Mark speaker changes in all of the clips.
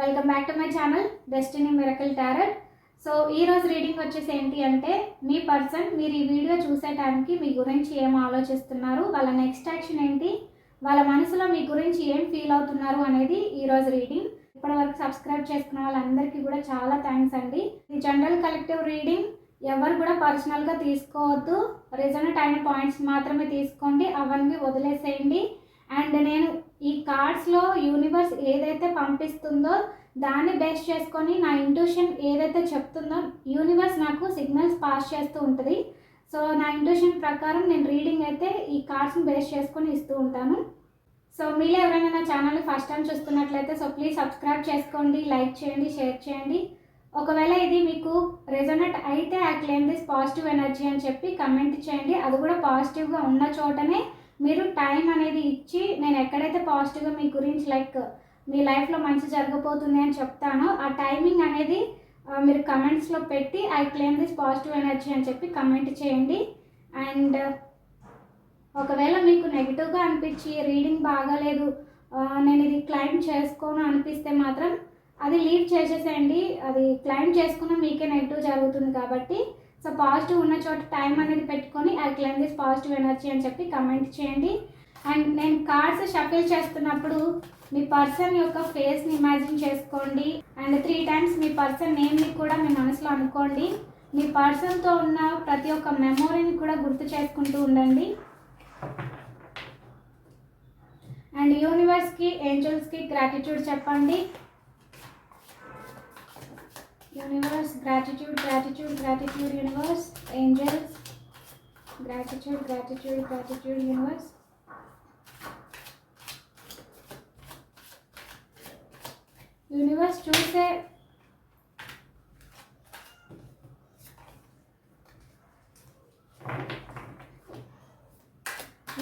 Speaker 1: Welcome back to my channel destiny miracle tarot so ఈ రోజు reading వచ్చేసి ఏంటి అంటే మీ పర్సన్ మీరు ఈ వీడియో చూసే టైంకి మీ గురించి ఏం ఆలోచిస్తున్నారు వాళ్ళ నెక్స్ట్ యాక్షన్ ఏంటి వాళ్ళ మనసులో మీ గురించి ఏం ఫీల్ అవుతున్నారు అనేది ఈ రోజు రీడింగ్ ఇప్పటివరకు సబ్స్క్రైబ్ చేసుకున్న వాళ్ళందరికీ కూడా చాలా థ్యాంక్స్ అండి. ఈ జనరల్ కలెక్టివ్ రీడింగ్ ఎవరు కూడా పర్సనల్గా తీసుకోవద్దు. రిజనెట్ అయిన పాయింట్స్ మాత్రమే తీసుకోండి అవన్నీ వదిలేసేయండి. అండ్ నేను ఈ కార్డ్స్లో యూనివర్స్ ఏదైతే పంపిస్తుందో దాన్ని బేస్ చేసుకొని నా ఇంట్యూషన్ ఏదైతే చెప్తుందో యూనివర్స్ నాకు సిగ్నల్స్ పాస్ చేస్తూ ఉంటుంది. సో నా ఇంట్యూషన్ ప్రకారం నేను రీడింగ్ అయితే ఈ కార్డ్స్ని బేస్ చేసుకొని ఇస్తూ ఉంటాను. సో మీరు ఎవరైనా నా ఛానల్ని ఫస్ట్ టైం చూస్తున్నట్లయితే సో ప్లీజ్ సబ్స్క్రైబ్ చేసుకోండి లైక్ చేయండి షేర్ చేయండి. ఒకవేళ ఇది మీకు రెజొనేట్ అయితే I claim this positive energy అని చెప్పి కమెంట్ చేయండి. అది కూడా పాజిటివ్గా ఉన్న చోటనే మీరు టైం అనేది ఇచ్చి నేను ఎక్కడైతే పాజిటివ్గా మీ గురించి లైక్ మీ లైఫ్లో మంచి జరగబోతుంది అని చెప్తానో ఆ టైమింగ్ అనేది మీరు కమెంట్స్లో పెట్టి I claim this positive energy అని చెప్పి కమెంట్ చేయండి. అండ్ ఒకవేళ మీకు నెగిటివ్గా అనిపించి రీడింగ్ బాగాలేదు నేను ఇది క్లైమ్ చేసుకోను అనిపిస్తే మాత్రం అది లీవ్ చేసేసేయండి. అది క్లైమ్ చేసుకున్న మీకే నెగిటివ్ జరుగుతుంది కాబట్టి సో పాజిటివ్ ఉన్న చోట టైం అనేది పెట్టుకొని I claim this positive energy అని చెప్పి కమెంట్ చేయండి. అండ్ నేను కార్డ్స్ షఫిల్ చేస్తున్నప్పుడు మీ పర్సన్ యొక్క ఫేస్ని ఇమాజిన్ చేసుకోండి. అండ్ త్రీ టైమ్స్ మీ పర్సన్ నేమ్ని కూడా మీ మనసులో అనుకోండి. మీ పర్సన్తో ఉన్న ప్రతి ఒక్క మెమొరీని కూడా గుర్తు చేసుకుంటూ ఉండండి. అండ్ యూనివర్స్కి ఏంజల్స్కి గ్రాటిట్యూడ్ చెప్పండి. Universe gratitude gratitude gratitude universe angels gratitude gratitude gratitude universe universe చూసే.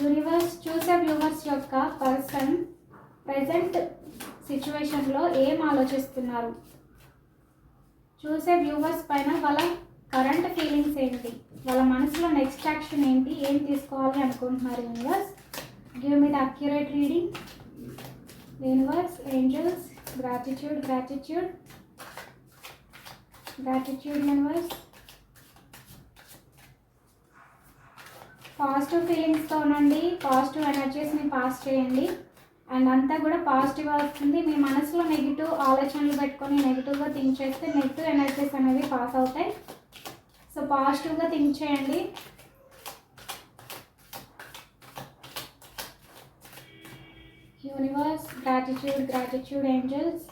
Speaker 1: యూనివర్స్ చూసే వ్యూవర్స్ యొక్క పర్సన్ ప్రజెంట్ సిచ్యువేషన్లో ఏం ఆలోచిస్తున్నారు? చూసే వ్యూవర్స్ పైన వాళ్ళ కరెంట్ ఫీలింగ్స్ ఏంటి? వాళ్ళ మనసులో నెక్స్ట్ యాక్షన్ ఏంటి? ఏం తీసుకోవాలి అనుకుంటున్నారు universe give me the accurate reading universe angels gratitude gratitude gratitude universe positive ఫీలింగ్స్తో ఉండండి పాజిటివ్ ఎనర్జీస్ని పాస్ చేయండి. అండ్ అంతా కూడా పాజిటివ్ వస్తుంది. మీ మనసులో నెగిటివ్ ఆలోచనలు పెట్టుకొని నెగిటివ్గా థింక్ చేస్తే నెగిటివ్ ఎనర్జీస్ అనేవి పాస్ అవుతాయి. సో పాజిటివ్గా థింక్ చేయండి. Universe gratitude gratitude angels.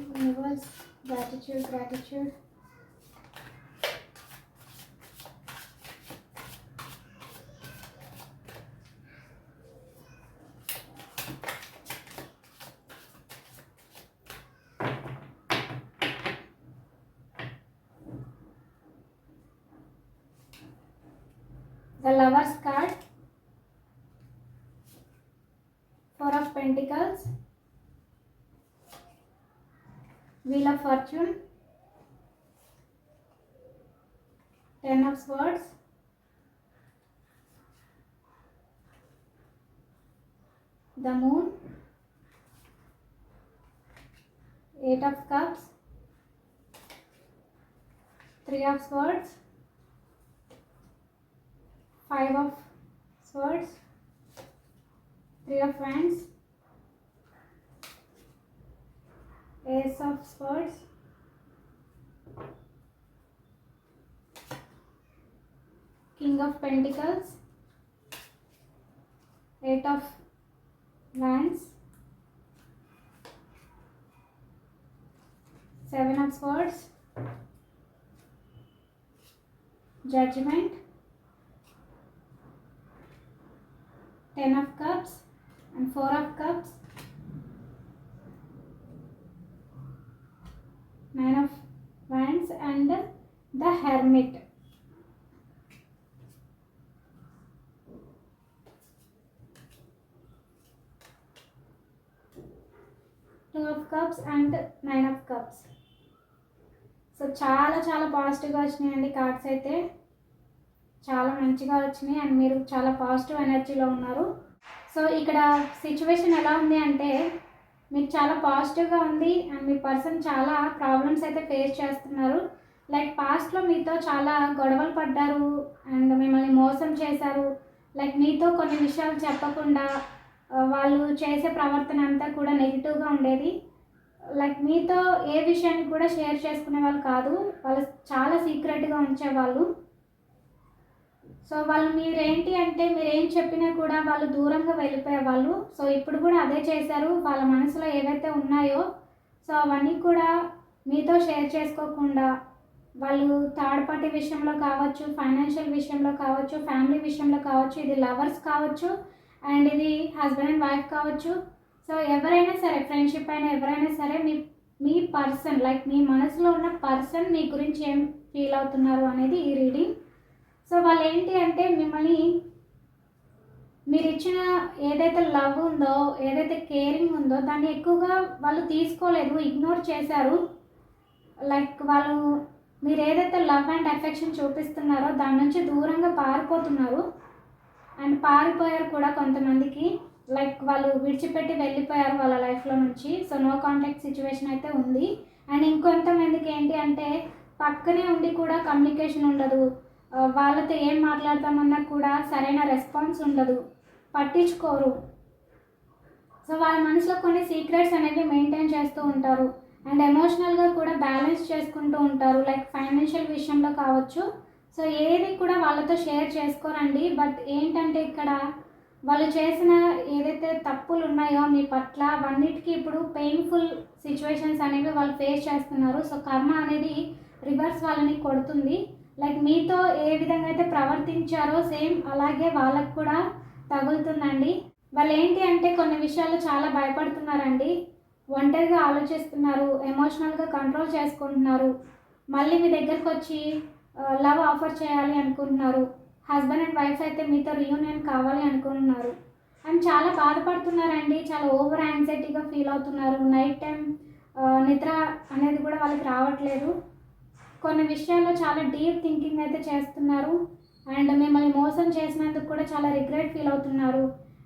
Speaker 1: Universe gratitude gratitude. The lovers card four of pentacles wheel of fortune ten of swords the moon eight of cups three of swords five of swords, three of wands, ace of swords, king of pentacles, eight of wands, seven of swords, judgment. Ten of cups and four of cups nine of wands and the hermit two of cups and nine of cups so చాలా చాలా పాజిటివ్గా వచ్చినాయండి cards అయితే చాలా మంచిగా వచ్చినాయి and మీరు చాలా పాజిటివ్ ఎనర్జీలో ఉన్నారు. సో ఇక్కడ సిచ్యువేషన్ ఎలా ఉంది అంటే మీకు చాలా పాజిటివ్గా ఉంది అండ్ మీ పర్సన్ చాలా ప్రాబ్లమ్స్ అయితే ఫేస్ చేస్తున్నారు. లైక్ పాస్ట్లో మీతో చాలా గొడవలు పడ్డారు అండ్ మిమ్మల్ని మోసం చేశారు. లైక్ మీతో కొన్ని విషయాలు చెప్పకుండా వాళ్ళు చేసే ప్రవర్తన అంతా కూడా నెగిటివ్గా ఉండేది. లైక్ మీతో ఏ విషయాన్ని కూడా షేర్ చేసుకునే వాళ్ళు కాదు. వాళ్ళు చాలా సీక్రెట్గా ఉంచేవాళ్ళు. సో వాళ్ళు మీరేంటి అంటే మీరు ఏం చెప్పినా కూడా వాళ్ళు దూరంగా వెళ్ళిపోయేవాళ్ళు. సో ఇప్పుడు కూడా అదే చేశారు. వాళ్ళ మనసులో ఏవైతే ఉన్నాయో సో అవన్నీ కూడా మీతో షేర్ చేసుకోకుండా వాళ్ళు థర్డ్ పార్టీ విషయంలో కావచ్చు ఫైనాన్షియల్ విషయంలో కావచ్చు ఫ్యామిలీ విషయంలో కావచ్చు ఇది లవర్స్ కావచ్చు అండ్ ఇది హస్బెండ్ అండ్ వైఫ్ కావచ్చు. సో ఎవరైనా సరే ఫ్రెండ్షిప్ అయినా ఎవరైనా సరే మీ మీ పర్సన్ లైక్ మీ మనసులో ఉన్న పర్సన్ మీ గురించి ఏం ఫీల్ అవుతున్నారు అనేది ఈ రీడింగ్. సో వాళ్ళు ఏంటి అంటే మిమ్మల్ని మీరు ఇచ్చిన ఏదైతే లవ్ ఉందో ఏదైతే కేరింగ్ ఉందో దాన్ని ఎక్కువగా వాళ్ళు తీసుకోలేదు ఇగ్నోర్ చేశారు. లైక్ వాళ్ళు మీరు ఏదైతే లవ్ అండ్ అఫెక్షన్ చూపిస్తున్నారో దాని నుంచి దూరంగా పారిపోతున్నారు. అండ్ పారిపోయారు కూడా కొంతమందికి. లైక్ వాళ్ళు విడిచిపెట్టి వెళ్ళిపోయారు వాళ్ళ లైఫ్లో నుంచి. సో నో కాంటాక్ట్ సిచ్యువేషన్ అయితే ఉంది. అండ్ ఇంకొంతమందికి ఏంటి అంటే పక్కనే ఉండి కూడా కమ్యూనికేషన్ ఉండదు. వాళ్ళతో ఏం మాట్లాడతామన్నా కూడా సరైన రెస్పాన్స్ ఉండదు. పట్టించుకోరు. సో వాళ్ళ మనసులో కొన్ని సీక్రెట్స్ అనేవి మెయింటైన్ చేస్తూ ఉంటారు. అండ్ ఎమోషనల్గా కూడా బ్యాలెన్స్ చేసుకుంటూ ఉంటారు. లైక్ ఫైనాన్షియల్ విషయంలో కావచ్చు. సో ఏది కూడా వాళ్ళతో షేర్ చేసుకోరండి. బట్ ఏంటంటే ఇక్కడ వాళ్ళు చేసిన ఏదైతే తప్పులు ఉన్నాయో మీ పట్ల అవన్నిటికీ ఇప్పుడు పెయిన్ఫుల్ సిచ్యువేషన్స్ అనేవి వాళ్ళు ఫేస్ చేస్తున్నారు. సో కర్మ అనేది రివర్స్ వాళ్ళని కొడుతుంది. లైక్ మీతో ఏ విధంగా అయితే ప్రవర్తించారో సేమ్ అలాగే వాళ్ళకు కూడా తగులుతుందండి. వాళ్ళు ఏంటి అంటే కొన్ని విషయాలు చాలా భయపడుతున్నారండి. ఒంటరిగా ఆలోచిస్తున్నారు ఎమోషనల్గా కంట్రోల్ చేసుకుంటున్నారు. మళ్ళీ మీ దగ్గరకు వచ్చి లవ్ ఆఫర్ చేయాలి అనుకుంటున్నారు. హస్బెండ్ అండ్ వైఫ్ అయితే మీతో రియూనియన్ కావాలి అనుకుంటున్నారు. అండ్ చాలా బాధపడుతున్నారండి. చాలా ఓవర్ యాంగ్జైటీగా ఫీల్ అవుతున్నారు. నైట్ టైం నిద్ర అనేది కూడా వాళ్ళకి రావట్లేదు. కొన్ని విషయాల్లో చాలా డీప్ థింకింగ్ అయితే చేస్తున్నారు. అండ్ మిమ్మల్ని మోసం చేసినందుకు కూడా చాలా రిగ్రెట్ ఫీల్ అవుతున్నారు.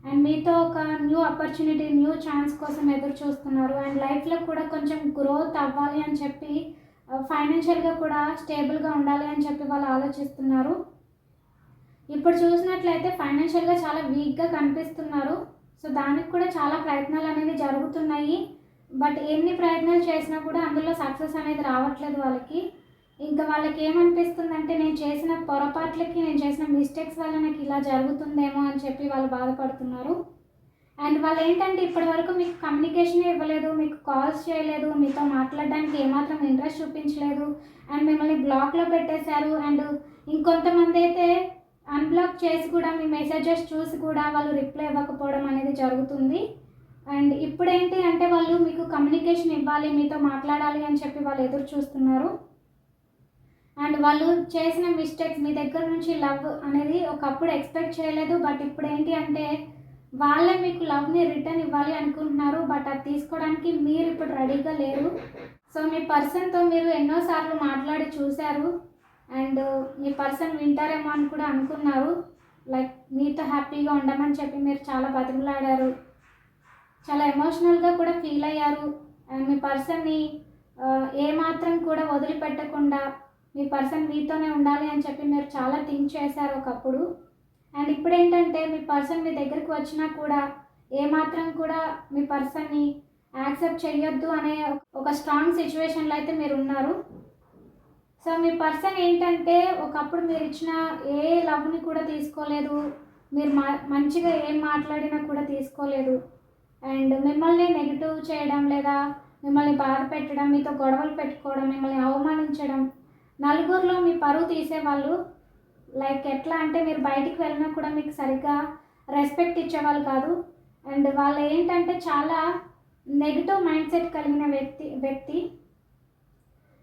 Speaker 1: అండ్ మీతో ఒక న్యూ ఆపర్చునిటీ న్యూ ఛాన్స్ కోసం ఎదురు చూస్తున్నారు. అండ్ లైఫ్లో కూడా కొంచెం గ్రోత్ అవ్వాలి అని చెప్పి ఫైనాన్షియల్గా కూడా స్టేబుల్గా ఉండాలి అని చెప్పి వాళ్ళు ఆలోచిస్తున్నారు. ఇప్పుడు చూసినట్లయితే ఫైనాన్షియల్గా చాలా వీక్గా కనిపిస్తున్నారు. సో దానికి కూడా చాలా ప్రయత్నాలు అనేవి జరుగుతున్నాయి. బట్ ఎన్ని ప్రయత్నాలు చేసినా కూడా అందులో సక్సెస్ అనేది రావట్లేదు వాళ్ళకి. ఇంకా వాళ్ళకి ఏమనిపిస్తుందంటే నేను చేసిన పొరపాట్లకి నేను చేసిన మిస్టేక్స్ వల్ల నాకు ఇలా జరుగుతుందేమో అని చెప్పి వాళ్ళు బాధపడుతున్నారు. అండ్ వాళ్ళు ఏంటంటే ఇప్పటి వరకు మీకు కమ్యూనికేషన్ ఇవ్వలేదు మీకు కాల్స్ చేయలేదు మీతో మాట్లాడడానికి ఏమాత్రం ఇంట్రెస్ట్ చూపించలేదు. అండ్ మిమ్మల్ని బ్లాక్లో పెట్టేశారు. అండ్ ఇంకొంతమంది అయితే అన్బ్లాక్ చేసి కూడా మీ మెసేజెస్ చూసి కూడా వాళ్ళు రిప్లై ఇవ్వకపోవడం అనేది జరుగుతుంది. అండ్ ఇప్పుడు ఏంటి అంటే వాళ్ళు మీకు కమ్యూనికేషన్ ఇవ్వాలి మీతో మాట్లాడాలి అని చెప్పి వాళ్ళు ఎదురు చూస్తున్నారు. అండ్ వాళ్ళు చేసిన మిస్టేక్స్ మీ దగ్గర నుంచి లవ్ అనేది ఒకప్పుడు ఎక్స్పెక్ట్ చేయలేదు. బట్ ఇప్పుడు ఏంటి అంటే వాళ్ళే మీకు లవ్ని రిటర్న్ ఇవ్వాలి అనుకుంటున్నారు. బట్ అది తీసుకోవడానికి మీరు ఇప్పుడు రెడీగా లేరు. సో మీ పర్సన్తో మీరు ఎన్నోసార్లు మాట్లాడి చూశారు. అండ్ మీ పర్సన్ వింటారేమో అని కూడా అనుకున్నారు. లైక్ మీతో హ్యాపీగా ఉండమని చెప్పి మీరు చాలా బతిమలాడారు. చాలా ఎమోషనల్గా కూడా ఫీల్ అయ్యారు. అండ్ మీ పర్సన్ని ఏమాత్రం కూడా వదిలిపెట్టకుండా మీ పర్సన్ మీతోనే ఉండాలి అని చెప్పి మీరు చాలా థింక్ చేశారు ఒకప్పుడు. అండ్ ఇప్పుడు ఏంటంటే మీ పర్సన్ మీ దగ్గరికి వచ్చినా కూడా ఏమాత్రం కూడా మీ పర్సన్ని యాక్సెప్ట్ చేయొద్దు అనే ఒక స్ట్రాంగ్ సిచ్యువేషన్లో అయితే మీరు ఉన్నారు. సో మీ పర్సన్ ఏంటంటే ఒకప్పుడు మీరు ఇచ్చిన ఏ లవ్ని కూడా తీసుకోలేదు. మీరు మా మంచిగా ఏం మాట్లాడినా కూడా తీసుకోలేదు. అండ్ మిమ్మల్ని నెగిటివ్ చేయడం లేదా మిమ్మల్ని బాధ పెట్టడం మీతో గొడవలు పెట్టుకోవడం మిమ్మల్ని అవమానించడం నలుగురిలో మీ పరువు తీసేవాళ్ళు? లైక్ ఎట్లా అంటే మీరు బయటికి వెళ్ళినా కూడా మీకు సరిగ్గా రెస్పెక్ట్ ఇచ్చేవాళ్ళు కాదు. అండ్ వాళ్ళు ఏంటంటే చాలా నెగిటివ్ మైండ్ సెట్ కలిగిన వ్యక్తి వ్యక్తి.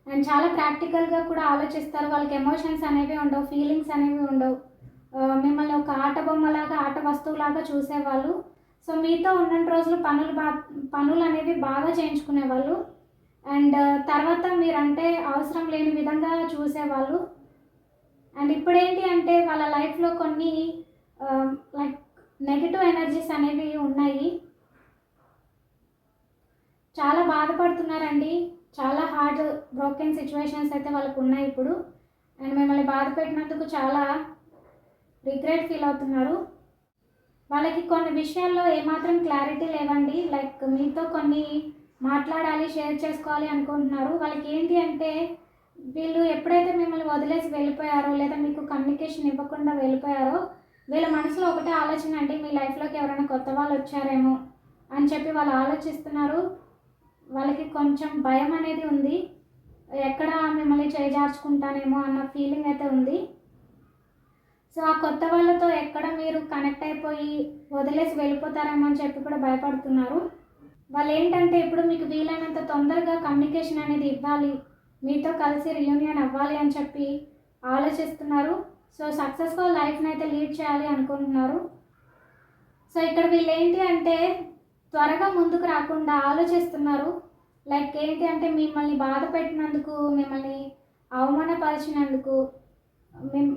Speaker 1: అండ్ చాలా ప్రాక్టికల్గా కూడా ఆలోచిస్తారు. వాళ్ళకి ఎమోషన్స్ అనేవి ఉండవు ఫీలింగ్స్ అనేవి ఉండవు. మిమ్మల్ని ఒక ఆట బొమ్మలాగా ఆట వస్తువులాగా చూసేవాళ్ళు. సో మీతో ఉన్న రోజులు పనులు బా పనులు అనేవి బాగా చేయించుకునేవాళ్ళు. అండ్ తర్వాత మీరంటే అవసరం లేని విధంగా చూసేవాళ్ళు. అండ్ ఇప్పుడేంటి అంటే వాళ్ళ లైఫ్లో కొన్ని లైక్ నెగిటివ్ ఎనర్జీస్ అనేవి ఉన్నాయి. చాలా బాధపడుతున్నారండి. చాలా హార్డ్ బ్రోకెన్ సిచ్యువేషన్స్ అయితే వాళ్ళకు ఉన్నాయి ఇప్పుడు. అండ్ మిమ్మల్ని బాధ పెట్టినందుకు చాలా రిగ్రెట్ ఫీల్ అవుతున్నారు. వాళ్ళకి కొన్ని విషయాల్లో ఏమాత్రం క్లారిటీ లేవండి. లైక్ మీతో కొన్ని మాట్లాడాలి షేర్ చేసుకోవాలి అనుకుంటున్నారు. వాళ్ళకి ఏంటి అంటే వీళ్ళు ఎప్పుడైతే మిమ్మల్ని వదిలేసి వెళ్ళిపోయారో లేదా మీకు కమ్యూనికేషన్ ఇవ్వకుండా వెళ్ళిపోయారో వీళ్ళ మనసులో ఒకటే ఆలోచన అంటే మీ లైఫ్లోకి ఎవరైనా కొత్త వాళ్ళు వచ్చారేమో అని చెప్పి వాళ్ళు ఆలోచిస్తున్నారు. వాళ్ళకి కొంచెం భయం అనేది ఉంది. ఎక్కడ మిమ్మల్ని చేజార్చుకుంటానేమో అన్న ఫీలింగ్ అయితే ఉంది. సో ఆ కొత్త వాళ్ళతో ఎక్కడ మీరు కనెక్ట్ అయిపోయి వదిలేసి వెళ్ళిపోతారేమో అని చెప్పి కూడా భయపడుతున్నారు. వాళ్ళు ఏంటంటే ఇప్పుడు మీకు వీలైనంత తొందరగా కమ్యూనికేషన్ అనేది ఇవ్వాలి. మీతో కలిసి రియూనియన్ అవ్వాలి అని చెప్పి ఆలోచిస్తున్నారు. సో సక్సెస్ఫుల్ లైఫ్ని అయితే లీడ్ చేయాలి అనుకుంటున్నారు. సో ఇక్కడ వీళ్ళు ఏంటి అంటే త్వరగా ముందుకు రాకుండా ఆలోచిస్తున్నారు. లైక్ ఏంటి అంటే మిమ్మల్ని బాధ పెట్టినందుకు మిమ్మల్ని అవమానపరిచినందుకు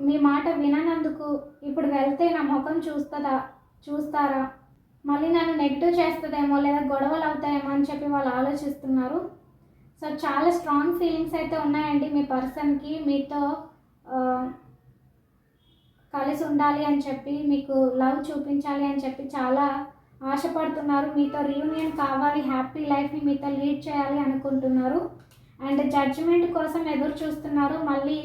Speaker 1: మీ మాట విననందుకు ఇప్పుడు వెళ్తే నా ముఖం చూస్తుందా చూస్తారా? మళ్ళీ నన్ను నెగిటివ్ చేస్తుందేమో లేదా గొడవలు అవుతాయేమో అని చెప్పి వాళ్ళు ఆలోచిస్తున్నారు. సో చాలా స్ట్రాంగ్ ఫీలింగ్స్ అయితే ఉన్నాయండి మీ పర్సన్కి మీతో కలిసి ఉండాలి అని చెప్పి మీకు లవ్ చూపించాలి అని చెప్పి చాలా ఆశపడుతున్నారు. మీతో రీయూనియన్ కావాలి హ్యాపీ లైఫ్ని మీతో లీడ్ చేయాలి అనుకుంటున్నారు. అండ్ జడ్జిమెంట్ కోసం ఎదురు చూస్తున్నారు. మళ్ళీ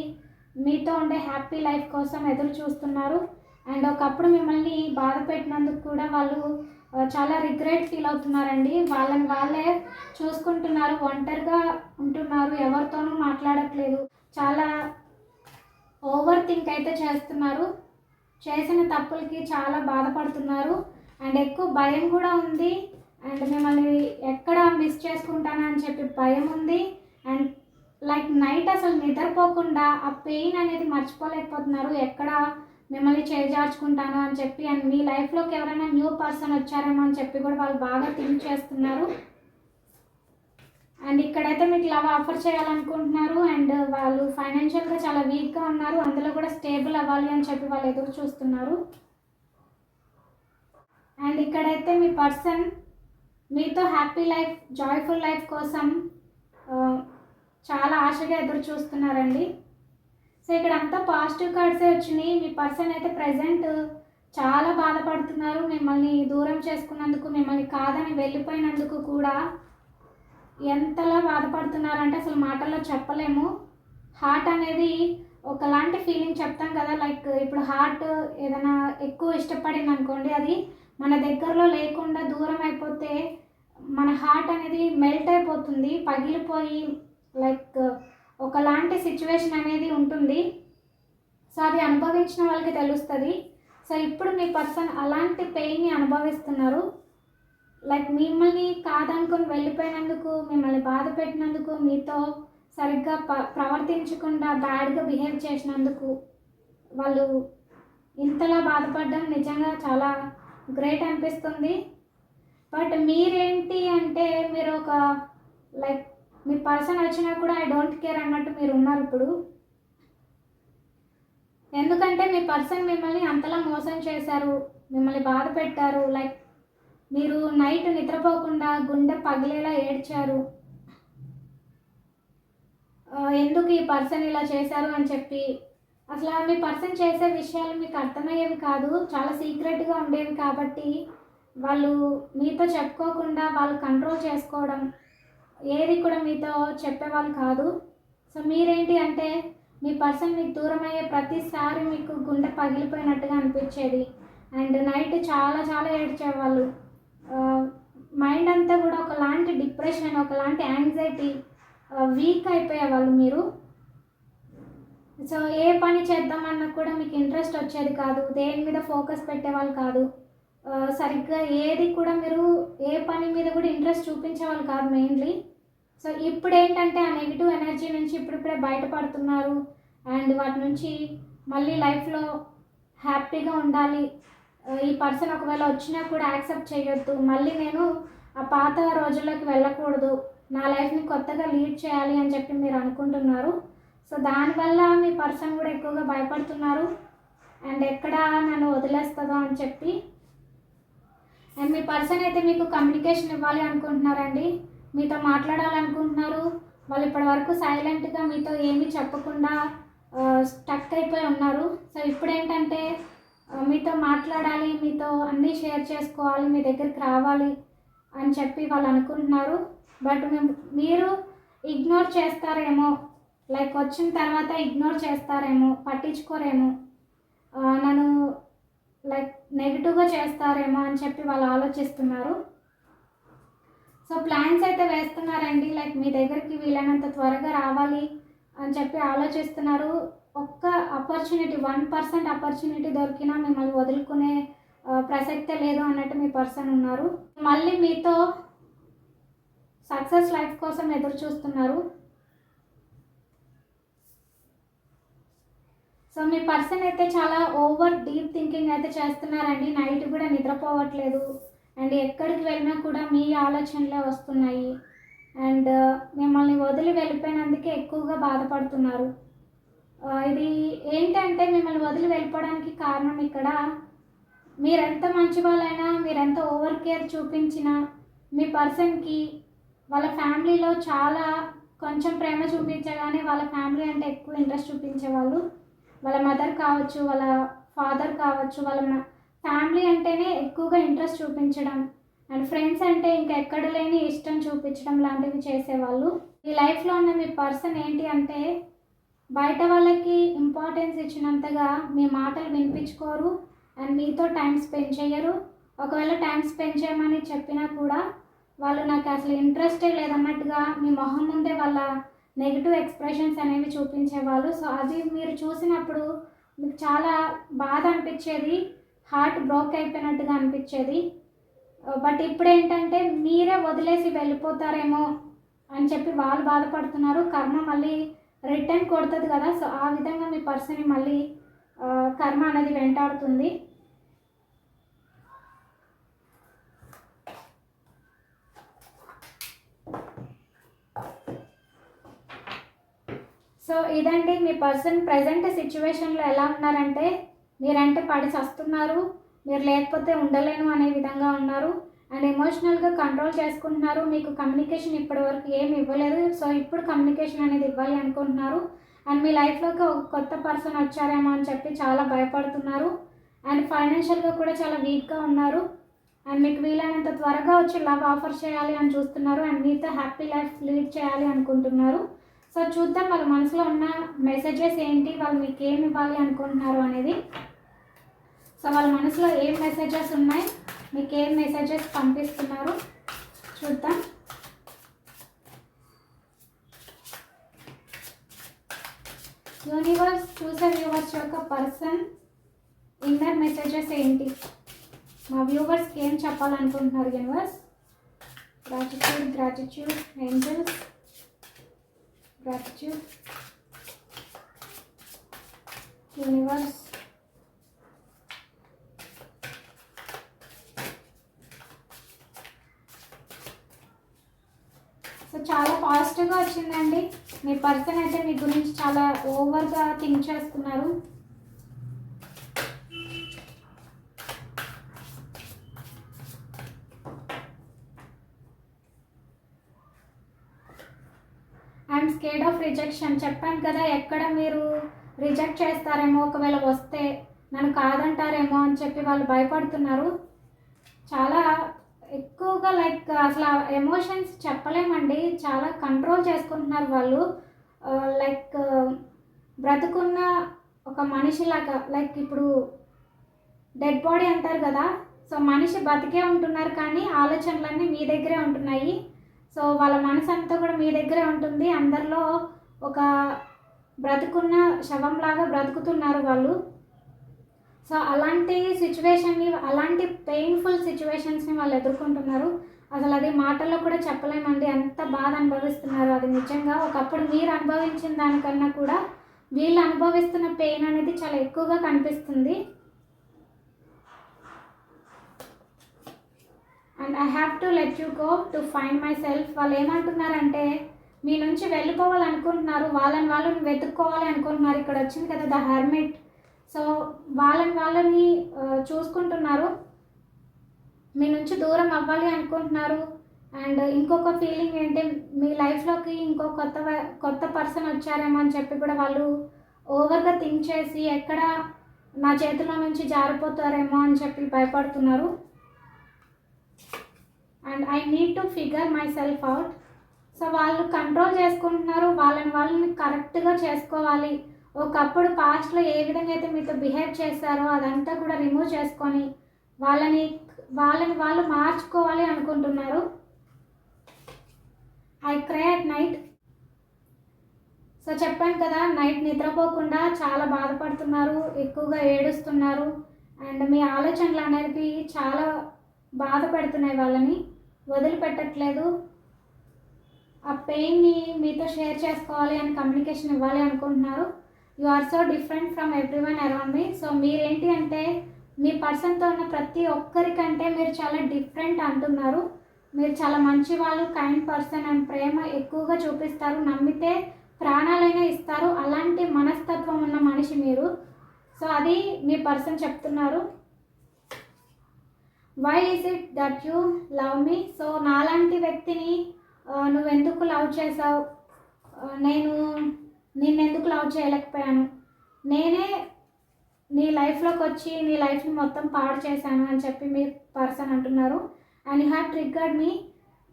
Speaker 1: మీతో ఉండే హ్యాపీ లైఫ్ కోసం ఎదురు చూస్తున్నారు. అండ్ ఒకప్పుడు మిమ్మల్ని బాధ పెట్టినందుకు కూడా వాళ్ళు చాలా రిగ్రెట్ ఫీల్ అవుతున్నారండి. వాళ్ళని వాళ్ళే చూసుకుంటున్నారు ఒంటరిగా ఉంటున్నారు ఎవరితోనూ మాట్లాడట్లేదు. చాలా ఓవర్ థింక్ అయితే చేస్తున్నారు. చేసిన తప్పులకి చాలా బాధపడుతున్నారు. అండ్ ఎక్కువ భయం కూడా ఉంది. అండ్ మిమ్మల్ని ఎక్కడ మిస్ చేసుకుంటానని అని చెప్పి భయం ఉంది. అండ్ లైక్ నైట్ అసలు నిద్రపోకుండా ఆ పెయిన్ అనేది మర్చిపోలేకపోతున్నారు. ఎక్కడ మిమ్మల్ని చేజార్చుకుంటాను అని చెప్పి అండ్ మీ లైఫ్లోకి ఎవరైనా న్యూ పర్సన్ వచ్చారేమో అని చెప్పి కూడా వాళ్ళు బాగా థింక్ చేస్తున్నారు. అండ్ ఇక్కడైతే మీకు లవ్ ఆఫర్ చేయాలనుకుంటున్నారు అండ్ వాళ్ళు ఫైనాన్షియల్గా చాలా వీక్గా ఉన్నారు అందులో కూడా స్టేబుల్ అవ్వాలి అని చెప్పి వాళ్ళు ఎదురు చూస్తున్నారు. అండ్ ఇక్కడైతే మీ పర్సన్ మీతో హ్యాపీ లైఫ్ జాయ్ఫుల్ లైఫ్ కోసం చాలా ఆశగా ఎదురు చూస్తున్నారండి. సో ఇక్కడ అంతా పాజిటివ్ కార్డ్సే వచ్చినాయి. మీ పర్సన్ అయితే ప్రజెంట్ చాలా బాధపడుతున్నారు. మిమ్మల్ని దూరం చేసుకున్నందుకు మిమ్మల్ని కాదని వెళ్ళిపోయినందుకు కూడా ఎంతలా బాధపడుతున్నారంటే అసలు మాటల్లో చెప్పలేము. హార్ట్ అనేది ఒకలాంటి ఫీలింగ్ చెప్తాం కదా. లైక్ ఇప్పుడు హార్ట్ ఏదైనా ఎక్కువ ఇష్టపడింది అనుకోండి అది మన దగ్గరలో లేకుండా దూరం అయిపోతే మన హార్ట్ అనేది మెల్ట్ అయిపోతుంది పగిలిపోయి లైక్ ఒకలాంటి సిచ్యువేషన్ అనేది ఉంటుంది. సో అది అనుభవించిన వాళ్ళకి తెలుస్తుంది. సో ఇప్పుడు మీ పర్సన్ అలాంటి పెయిన్ని అనుభవిస్తున్నారు. లైక్ మిమ్మల్ని కాదనుకుని వెళ్ళిపోయినందుకు మిమ్మల్ని బాధ పెట్టినందుకు మీతో సరిగ్గా ప ప్రవర్తించకుండా బ్యాడ్గా బిహేవ్ చేసినందుకు వాళ్ళు ఇంతలా బాధపడడం నిజంగా చాలా గ్రేట్ అనిపిస్తుంది. బట్ మీరేంటి అంటే మీరు ఒక లైక్ మీ పర్సన్ వచ్చినా కూడా ఐ డోంట్ కేర్ అన్నట్టు మీరు ఉన్నారు ఇప్పుడు. ఎందుకంటే మీ పర్సన్ మిమ్మల్ని అంతలా మోసం చేశారు మిమ్మల్ని బాధ పెట్టారు లైక్ మీరు నైట్ నిద్రపోకుండా గుండె పగిలేలా ఏడ్చారు. ఎందుకు ఈ పర్సన్ ఇలా చేశారు అని చెప్పి. అసలు మీ పర్సన్ చేసే విషయాలు మీకు అర్థమయ్యేవి కాదు చాలా సీక్రెట్గా ఉండేవి కాబట్టి వాళ్ళు మీతో చెప్పుకోకుండా వాళ్ళు కంట్రోల్ చేసుకోవడం ఏది కూడా మీతో చెప్పేవాళ్ళు కాదు. సో మీరేంటి అంటే మీ పర్సన్ మీకు దూరం అయ్యే ప్రతిసారి మీకు గుండె పగిలిపోయినట్టుగా అనిపించేది. అండ్ నైట్ చాలా చాలా ఏడ్చేవాళ్ళు. మైండ్ అంతా కూడా ఒకలాంటి డిప్రెషన్ ఒకలాంటి యాంగ్జైటీ వీక్ అయిపోయేవాళ్ళు మీరు. సో ఏ పని చేద్దామన్నా కూడా మీకు ఇంట్రెస్ట్ వచ్చేది కాదు. దేని మీద ఫోకస్ పెట్టేవాళ్ళు కాదు. సరిగ్గా ఏది కూడా మీరు ఏ పని మీద కూడా ఇంట్రెస్ట్ చూపించేవాళ్ళు కాదు మెయిన్లీ సో ఇప్పుడు ఏంటంటే ఆ నెగిటివ్ ఎనర్జీ నుంచి ఇప్పుడిప్పుడే బయటపడుతున్నారు. అండ్ వాటి నుంచి మళ్ళీ లైఫ్లో హ్యాపీగా ఉండాలి. ఈ పర్సన్ ఒకవేళ వచ్చినా కూడా యాక్సెప్ట్ చేయొద్దు. మళ్ళీ నేను ఆ పాత రోజుల్లోకి వెళ్ళకూడదు. నా లైఫ్ని కొత్తగా లీడ్ చేయాలి అని చెప్పి మీరు అనుకుంటున్నారు. సో దానివల్ల మీ పర్సన్ కూడా ఎక్కువగా భయపడుతున్నారు. అండ్ ఎక్కడ నన్ను వదిలేస్తుందో అని చెప్పి అండ్ మీ పర్సన్ అయితే మీకు కమ్యూనికేషన్ ఇవ్వాలి అనుకుంటున్నారండి. మీతో మాట్లాడాలనుకుంటున్నారు. వాళ్ళు ఇప్పటి వరకు సైలెంట్గా మీతో ఏమీ చెప్పకుండా స్టక్ అయిపోయి ఉన్నారు. సో ఇప్పుడు ఏంటంటే మీతో మాట్లాడాలి మీతో అన్నీ షేర్ చేసుకోవాలి మీ దగ్గరికి రావాలి అని చెప్పి వాళ్ళు అనుకుంటున్నారు. బట్ మేము మీరు ఇగ్నోర్ చేస్తారేమో లైక్ వచ్చిన తర్వాత ఇగ్నోర్ చేస్తారేమో పట్టించుకోరేమో నన్ను లైక్ నెగిటివ్గా చేస్తారేమో అని చెప్పి వాళ్ళు ఆలోచిస్తున్నారు. సో ప్లాన్స్ అయితే వేస్తున్నారండి. లైక్ మీ దగ్గరికి వీలైనంత త్వరగా రావాలి అని చెప్పి ఆలోచిస్తున్నారు. ఒక్క ఆపర్చునిటీ వన్ పర్సెంట్ ఆపర్చునిటీ దొరికినా మిమ్మల్ని వదులుకునే ప్రసక్తే లేదు అన్నట్టు మీ పర్సన్ ఉన్నారు. మళ్ళీ మీతో సక్సెస్ లైఫ్ కోసం ఎదురు చూస్తున్నారు సో మీ పర్సన్ అయితే చాలా ఓవర్ డీప్ థింకింగ్ అయితే చేస్తున్నారండి. నైట్ కూడా నిద్రపోవట్లేదు. అండ్ ఎక్కడికి వెళ్ళినా కూడా మీ ఆలోచనలే వస్తున్నాయి. అండ్ మిమ్మల్ని వదిలి వెళ్ళిపోయినందుకే ఎక్కువగా బాధపడుతున్నారు. ఇది ఏంటంటే మిమ్మల్ని వదిలి వెళ్ళిపోవడానికి కారణం ఇక్కడ. మీరెంత మంచి వాళ్ళైనా మీరెంత ఓవర్ కేర్ చూపించినా మీ పర్సన్కి వాళ్ళ ఫ్యామిలీలో చాలా కొంచెం ప్రేమ చూపించగానే వాళ్ళ ఫ్యామిలీ అంటే ఎక్కువ ఇంట్రెస్ట్ చూపించేవాళ్ళు. వాళ్ళ మదర్ కావచ్చు వాళ్ళ ఫాదర్ కావచ్చు వాళ్ళ ఫ్యామిలీ అంటేనే ఎక్కువగా ఇంట్రెస్ట్ చూపించడం. అండ్ ఫ్రెండ్స్ అంటే ఇంకా ఎక్కడ లేని ఇష్టం చూపించడం లాంటివి చేసేవాళ్ళు. ఈ లైఫ్లో ఉన్న మీ పర్సన్ ఏంటి అంటే బయట వాళ్ళకి ఇంపార్టెన్స్ ఇచ్చినంతగా మీ మాటలు వినిపించుకోరు. అండ్ మీతో టైం స్పెండ్ చేయరు. ఒకవేళ టైం స్పెండ్ చేయమని చెప్పినా కూడా వాళ్ళు నాకు అసలు ఇంట్రెస్టే లేదన్నట్టుగా మీ మొహం ముందే వాళ్ళ నెగిటివ్ ఎక్స్ప్రెషన్స్ అనేవి చూపించేవాళ్ళు. సో అది మీరు చూసినప్పుడు మీకు చాలా బాధ అనిపించేది హార్ట్ బ్రోక్ అయిపోయినట్టుగా అనిపించేది. బట్ ఇప్పుడు ఏంటంటే మీరే వదిలేసి వెళ్ళిపోతారేమో అని చెప్పి వాళ్ళు బాధపడుతున్నారు. కర్మ మళ్ళీ రిటర్న్ కొడుతుంది కదా సో ఆ విధంగా మీ పర్సన్ మళ్ళీ కర్మ అనేది వెంటాడుతుంది. సో ఇదండి మీ పర్సన్ ప్రజెంట్ సిచ్యువేషన్లో ఎలా ఉన్నారంటే మీరంటే పడి చస్తున్నారు మీరు లేకపోతే ఉండలేను అనే విధంగా ఉన్నారు అండ్ ఎమోషనల్గా కంట్రోల్ చేసుకుంటున్నారు మీకు కమ్యూనికేషన్ ఇప్పటివరకు ఏమి ఇవ్వలేదు సో ఇప్పుడు కమ్యూనికేషన్ అనేది ఇవ్వాలి అనుకుంటున్నారు అండ్ మీ లైఫ్లోకి ఒక కొత్త పర్సన్ వచ్చారేమో అని చెప్పి చాలా భయపడుతున్నారు అండ్ ఫైనాన్షియల్గా కూడా చాలా వీక్గా ఉన్నారు అండ్ మీకు వీలైనంత త్వరగా వచ్చి లవ్ ఆఫర్ చేయాలి అని చూస్తున్నారు అండ్ మీతో హ్యాపీ లైఫ్ లీడ్ చేయాలి అనుకుంటున్నారు సో చూద్దాం వాళ్ళ మనసులో ఉన్న మెసేజెస్ ఏంటి వాళ్ళు మీకు ఏమి ఇవ్వాలి అనుకుంటున్నారు అనేది. సో వాళ్ళ మనసులో ఏం మెసేజెస్ ఉన్నాయి మీకు ఏం మెసేజెస్ పంపిస్తున్నారు చూద్దాం. యూనివర్స్ చూసే వ్యూవర్స్ యొక్క పర్సన్ ఇన్నర్ మెసేజెస్ ఏంటి? మా వ్యూవర్స్కి ఏం చెప్పాలనుకుంటున్నారు universe gratitude gratitude angels gratitude universe so చాలా పాజిటివ్గా వచ్చిందండి. మీ పర్సన్ అయితే మీ గురించి చాలా ఓవర్గా థింక్ చేస్తున్నారు. అండ్ స్కేడ్ ఆఫ్ రిజెక్షన్ చెప్పాను కదా ఎక్కడ మీరు రిజెక్ట్ చేస్తారేమో ఒకవేళ వస్తే నన్ను కాదంటారేమో అని చెప్పి వాళ్ళు భయపడుతున్నారు. చాలా ఎక్కువగా లైక్ అసలు ఎమోషన్స్ చెప్పలేమండి. చాలా కంట్రోల్ చేసుకుంటున్నారు వాళ్ళు. లైక్ బ్రతుకున్న ఒక మనిషిలాగా లైక్ ఇప్పుడు డెడ్ బాడీ అంటారు కదా సో మనిషి బతికే ఉంటున్నారు కానీ ఆలోచనలన్నీ మీ దగ్గరే ఉంటున్నాయి. సో వాళ్ళ మనసు అంతా కూడా మీ దగ్గరే ఉంటుంది. అందరిలో ఒక బ్రతుకున్న శవంలాగా బ్రతుకుతున్నారు వాళ్ళు. సో అలాంటి సిచ్యువేషన్ని అలాంటి పెయిన్ఫుల్ సిచ్యువేషన్స్ని వాళ్ళు ఎదుర్కొంటున్నారు. అసలు అది మాటల్లో కూడా చెప్పలేమండి. అంత బాధ అనుభవిస్తున్నారు. అది నిజంగా ఒకప్పుడు మీరు అనుభవించిన దానికన్నా కూడా వీళ్ళు అనుభవిస్తున్న పెయిన్ అనేది చాలా ఎక్కువగా కనిపిస్తుంది. And I have to let you go to find myself వాళ్ళు ఏమంటున్నారంటే మీ నుంచి వెళ్ళిపోవాలనుకుంటున్నారు. వాళ్ళని వాళ్ళని వెతుక్కోవాలి అనుకుంటున్నారు. ఇక్కడ వచ్చింది కదా ద హర్మిట్. సో వాళ్ళని వాళ్ళని చూసుకుంటున్నారు. మీ నుంచి దూరం అవ్వాలి అనుకుంటున్నారు. అండ్ ఇంకొక ఫీలింగ్ ఏంటి మీ లైఫ్లోకి ఇంకో కొత్త కొత్త పర్సన్ వచ్చారేమో అని చెప్పి కూడా వాళ్ళు ఓవర్గా థింక్ చేసి ఎక్కడ నా చేతిలో నుంచి జారిపోతారేమో అని చెప్పి భయపడుతున్నారు. And I need to figure myself out so వాళ్ళు కంట్రోల్ చేసుకుంటున్నారు. వాళ్ళని వాళ్ళని కరెక్ట్గా చేసుకోవాలి. ఒకప్పుడు పాస్ట్లో ఏ విధంగా అయితే మీతో బిహేవ్ చేస్తారో అదంతా కూడా రిమూవ్ చేసుకొని వాళ్ళని వాళ్ళని వాళ్ళు మార్చుకోవాలి అనుకుంటున్నారు. I cry at night so చెప్పాను కదా నైట్ నిద్రపోకుండా చాలా బాధపడుతున్నారు ఎక్కువగా ఏడుస్తున్నారు. అండ్ మీ ఆలోచనలు అనేవి చాలా బాధ పెడుతున్నాయి వాళ్ళని. వదిలిపెట్టట్లేదు. ఆ పెయిన్ని మీతో షేర్ చేసుకోవాలి అని కమ్యూనికేషన్ ఇవ్వాలి అనుకుంటున్నారు. You are so different from everyone around me. So మీరేంటి అంటే మీ పర్సన్తో ఉన్న ప్రతి ఒక్కరికంటే మీరు చాలా డిఫరెంట్ అంటున్నారు. మీరు చాలా మంచి వాళ్ళు కైండ్ పర్సన్ అండ్ ప్రేమ ఎక్కువగా చూపిస్తారు. నమ్మితే ప్రాణాలైనా ఇస్తారు. అలాంటి మనస్తత్వం ఉన్న మనిషి మీరు. సో అది మీ పర్సన్ చెప్తున్నారు. Why is it that you love me so నాలాంటి వ్యక్తిని నువ్వెందుకు లవ్ చేసావు నేను నిన్నెందుకు లవ్ చేయలేకపోయాను? నేనే నీ లైఫ్లోకి వచ్చి నీ లైఫ్ని మొత్తం పాడు చేశాను అని చెప్పి మీ పర్సన్ అంటున్నారు. అండ్ యూ హ్యావ్ ట్రిగ్గర్డ్ మీ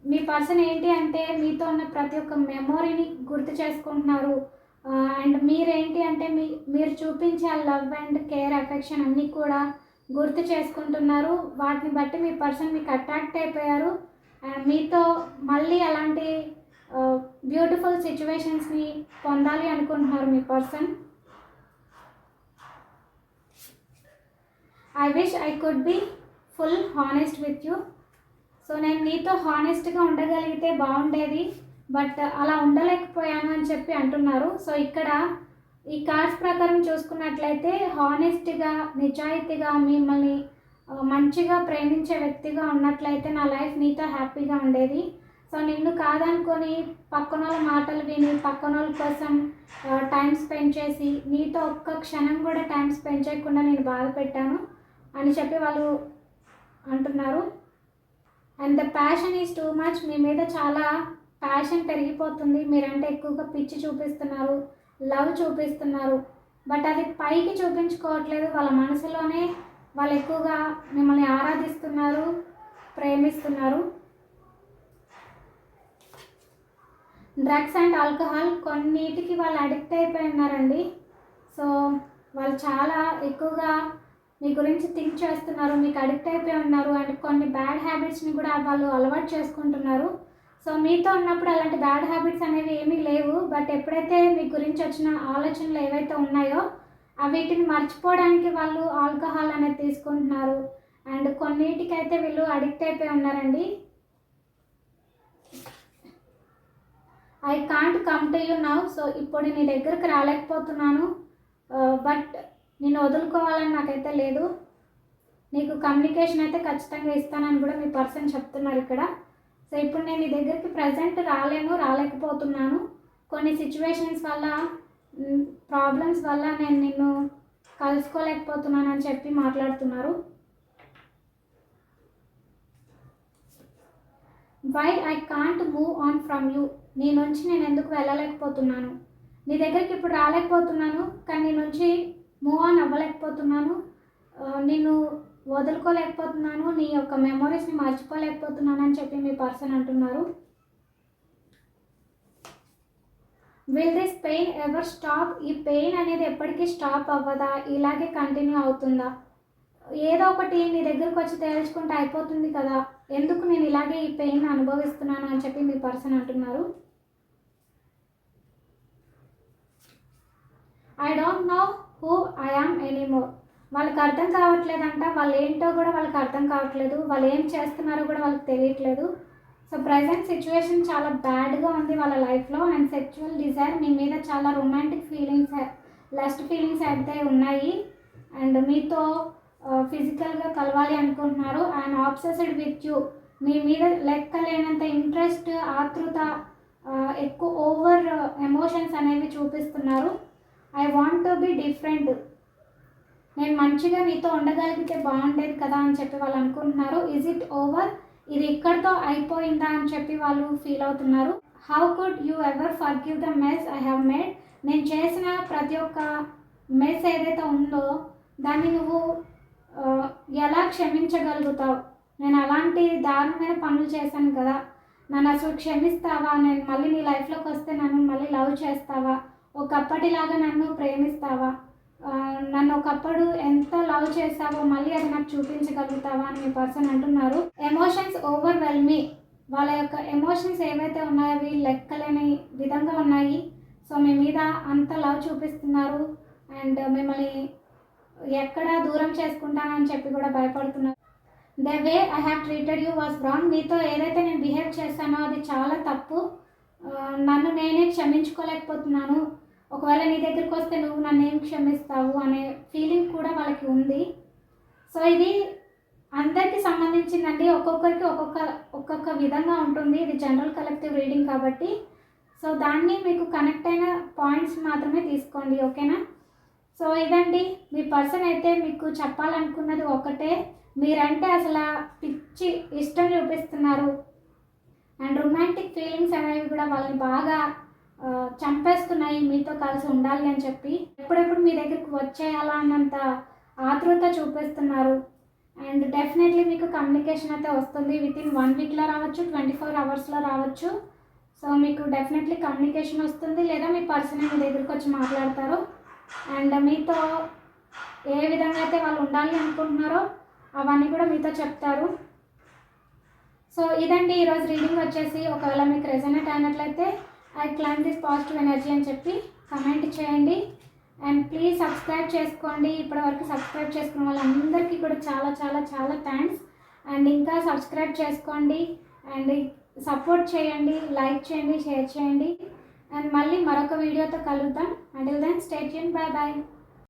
Speaker 1: మీ పర్సన్ ఏంటి అంటే మీతో ఉన్న ప్రతి ఒక్క మెమొరీని గుర్తు చేసుకుంటున్నారు. అండ్ మీరేంటి అంటే మీ మీరు చూపించే లవ్ అండ్ కేర్ అఫెక్షన్ అన్నీ కూడా గుర్తు చేసుకుంటున్నారు. వాటిని బట్టి మీ పర్సన్ మీకు అట్రాక్ట్ అయిపోయారు. అండ్ మీతో మళ్ళీ అలాంటి బ్యూటిఫుల్ సిచ్యువేషన్స్ని పొందాలి అనుకుంటున్నారు మీ person. I wish I could be full honest with you. So నేను నీతో హానెస్ట్గా ఉండగలిగితే బాగుండేది. బట్ అలా ఉండలేకపోయాను అని చెప్పి అంటున్నారు. సో ఇక్కడ ఈ కార్డ్స్ ప్రకారం చూసుకున్నట్లయితే హానెస్ట్గా నిజాయితీగా మిమ్మల్ని మంచిగా ప్రేమించే వ్యక్తిగా ఉన్నట్లయితే నా లైఫ్ నీతో హ్యాపీగా ఉండేది. సో నిన్ను కాదనుకొని పక్కన వాళ్ళ మాటలు విని పక్కన వాళ్ళ కోసం టైం స్పెండ్ చేసి నీతో ఒక్క క్షణం కూడా టైం స్పెండ్ చేయకుండా నేను బాధ పెట్టాను అని చెప్పి వాళ్ళు అంటున్నారు. And the passion is too much. మీ మీద చాలా ప్యాషన్ పెరిగిపోతుంది. మీరంటే ఎక్కువగా పిచ్చి చూపిస్తున్నారు. లవ్ చూపిస్తున్నారు. బట్ అది పైకి చూపించుకోవట్లేదు. వాళ్ళ మనసులోనే వాళ్ళు ఎక్కువగా మిమ్మల్ని ఆరాధిస్తున్నారు ప్రేమిస్తున్నారు. డ్రగ్స్ అండ్ ఆల్కహాల్ కొన్నిటికి వాళ్ళు అడిక్ట్ అయిపోయి ఉన్నారండి. సో వాళ్ళు చాలా ఎక్కువగా మీ గురించి థింక్ చేస్తున్నారు మీకు అడిక్ట్ అయిపోయి ఉన్నారు. అండ్ కొన్ని బ్యాడ్ హ్యాబిట్స్ని కూడా వాళ్ళు అలవాటు చేసుకుంటున్నారు. సో మీతో ఉన్నప్పుడు అలాంటి బ్యాడ్ హ్యాబిట్స్ అనేవి ఏమీ లేవు బట్ ఎప్పుడైతే మీ గురించి వచ్చిన ఆలోచనలు ఏవైతే ఉన్నాయో వీటిని మర్చిపోవడానికి వాళ్ళు ఆల్కహాల్ అనేది తీసుకుంటున్నారు. అండ్ కొన్నిటికైతే వీళ్ళు అడిక్ట్ అయిపోయి ఉన్నారండి. I can't come to you now so ఇప్పుడు నీ దగ్గరకు రాలేకపోతున్నాను. బట్ నేను వదులుకోవాలని నాకైతే లేదు. నీకు కమ్యూనికేషన్ అయితే ఖచ్చితంగా ఇస్తానని కూడా మీ పర్సన్ చెప్తున్నారు ఇక్కడ. సో ఇప్పుడు నేను నీ దగ్గరికి ప్రజెంట్ రాలేను రాలేకపోతున్నాను. కొన్ని సిచ్యువేషన్స్ వల్ల ప్రాబ్లమ్స్ వల్ల నేను నిన్ను కలుసుకోలేకపోతున్నాను అని చెప్పి మాట్లాడుతున్నారు. Why I can't move on from you నీ నుంచి నేను ఎందుకు వెళ్ళలేకపోతున్నాను? నీ దగ్గరికి ఇప్పుడు రాలేకపోతున్నాను కానీ నీ నుంచి మూవ్ ఆన్ అవ్వలేకపోతున్నాను. నిన్ను వదులుకోలేకపోతున్నాను నీ యొక్క మెమొరీస్ని మర్చిపోలేకపోతున్నాను అని చెప్పి మీ పర్సన్ అంటున్నారు. Will this pain ever stop ఈ పెయిన్ అనేది ఎప్పటికీ స్టాప్ అవ్వదా? ఇలాగే కంటిన్యూ అవుతుందా? ఏదో ఒకటి నీ దగ్గరకు వచ్చి తేల్చుకుంటే అయిపోతుంది కదా. ఎందుకు నేను ఇలాగే ఈ పెయిన్ అనుభవిస్తున్నాను అని చెప్పి మీ పర్సన్ అంటున్నారు. I don't know who I am anymore వాళ్ళకి అర్థం కావట్లేదంట. వాళ్ళు ఏంటో కూడా వాళ్ళకి అర్థం కావట్లేదు. వాళ్ళు ఏం చేస్తున్నారో కూడా వాళ్ళకి తెలియట్లేదు. సో ప్రజెంట్ సిచ్యువేషన్ చాలా బ్యాడ్గా ఉంది వాళ్ళ లైఫ్లో. అండ్ సెక్చువల్ డిజైర్ మీ మీద చాలా రొమాంటిక్ ఫీలింగ్స్ లస్ట్ ఫీలింగ్స్ అయితే ఉన్నాయి. అండ్ మీతో ఫిజికల్గా కలవాలి అనుకుంటున్నారు. And obsessed with you. మీ మీద లెక్క లేనంత ఇంట్రెస్ట్ ఆతృత ఎక్కువ ఓవర్ ఎమోషన్స్ అనేవి చూపిస్తున్నారు. I want to be different. నేను మంచిగా నీతో ఉండగలిగితే బాగుండేది కదా అని చెప్పి వాళ్ళు అనుకుంటున్నారు. ఇజ్ ఇట్ ఓవర్ ఇది ఇక్కడితో అయిపోయిందా అని చెప్పి వాళ్ళు ఫీల్ అవుతున్నారు. How could you ever forgive the mess I have made నేను చేసిన ప్రతి ఒక్క మెస్ ఏదైతే ఉందో దాన్ని నువ్వు ఎలా క్షమించగలుగుతావు? నేను అలాంటి దారుణమైన పనులు చేశాను కదా. నన్ను అసలు క్షమిస్తావా? నేను మళ్ళీ నీ లైఫ్లోకి వస్తే నన్ను మళ్ళీ లవ్ చేస్తావా? ఒకప్పటిలాగా నన్ను ప్రేమిస్తావా? నన్ను ఒకప్పుడు ఎంత లవ్ చేసావో మళ్ళీ అది నాకు చూపించగలుగుతావా అని మీ పర్సన్ అంటున్నారు. ఎమోషన్స్ ఓవర్వెల్మి వాళ్ళ యొక్క ఎమోషన్స్ ఏవైతే ఉన్నాయో అవి లెక్కలేని విధంగా ఉన్నాయి. సో మీ మీద అంత లవ్ చూపిస్తున్నారు. అండ్ మిమ్మల్ని ఎక్కడ దూరం చేసుకుంటానని చెప్పి కూడా భయపడుతున్నారు. The way I have treated you was wrong మీతో ఏదైతే నేను బిహేవ్ చేశానో అది చాలా తప్పు. నన్ను నేనే క్షమించుకోలేకపోతున్నాను. ఒకవేళ నీ దగ్గరికి వస్తే నువ్వు నన్ను ఏం క్షమిస్తావు అనే ఫీలింగ్ కూడా వాళ్ళకి ఉంది. సో ఇది అందరికీ సంబంధించిందండి. ఒక్కొక్కరికి ఒక్కొక్క ఒక్కొక్క విధంగా ఉంటుంది. ఇది జనరల్ కలెక్టివ్ రీడింగ్ కాబట్టి. సో దాన్ని మీకు కనెక్ట్ అయిన పాయింట్స్ మాత్రమే తీసుకోండి ఓకేనా సో ఇదండి. మీ పర్సన్ అయితే మీకు చెప్పాలనుకున్నది ఒకటే. మీరంటే అసలు పిచ్చి ఇష్టం చూపిస్తున్నారు. అండ్ రొమాంటిక్ ఫీలింగ్స్ అనేవి కూడా వాళ్ళని బాగా చంపేస్తున్నాయి మీతో కలిసి ఉండాలి అని చెప్పి ఎప్పుడెప్పుడు మీ దగ్గరికి వచ్చేయాలా అన్నంత ఆతృత చూపిస్తున్నారు. అండ్ డెఫినెట్లీ మీకు కమ్యూనికేషన్ అయితే వస్తుంది. విత్ ఇన్ వన్ వీక్లో రావచ్చు ట్వంటీ ఫోర్ అవర్స్లో రావచ్చు. సో మీకు డెఫినెట్లీ కమ్యూనికేషన్ వస్తుంది. లేదా మీ పర్సన్ మీ దగ్గరికి వచ్చి మాట్లాడతారు. అండ్ మీతో ఏ విధంగా అయితే వాళ్ళు ఉండాలి అనుకుంటున్నారో అవన్నీ కూడా మీతో చెప్తారు. సో ఇదండి ఈరోజు రీడింగ్ వచ్చేసి ఒకవేళ మీకు రెజనేట్ అయినట్లయితే I claim this positive energy అని చెప్పి కమెంట్ చేయండి. అండ్ ప్లీజ్ సబ్స్క్రైబ్ చేసుకోండి. ఇప్పటివరకు సబ్స్క్రైబ్ చేసుకున్న వాళ్ళందరికీ కూడా చాలా చాలా చాలా థ్యాంక్స్. అండ్ ఇంకా సబ్స్క్రైబ్ చేసుకోండి. అండ్ సపోర్ట్ చేయండి. లైక్ చేయండి షేర్ చేయండి. అండ్ మళ్ళీ మరొక వీడియోతో కలుద్దాం. And then state bye bye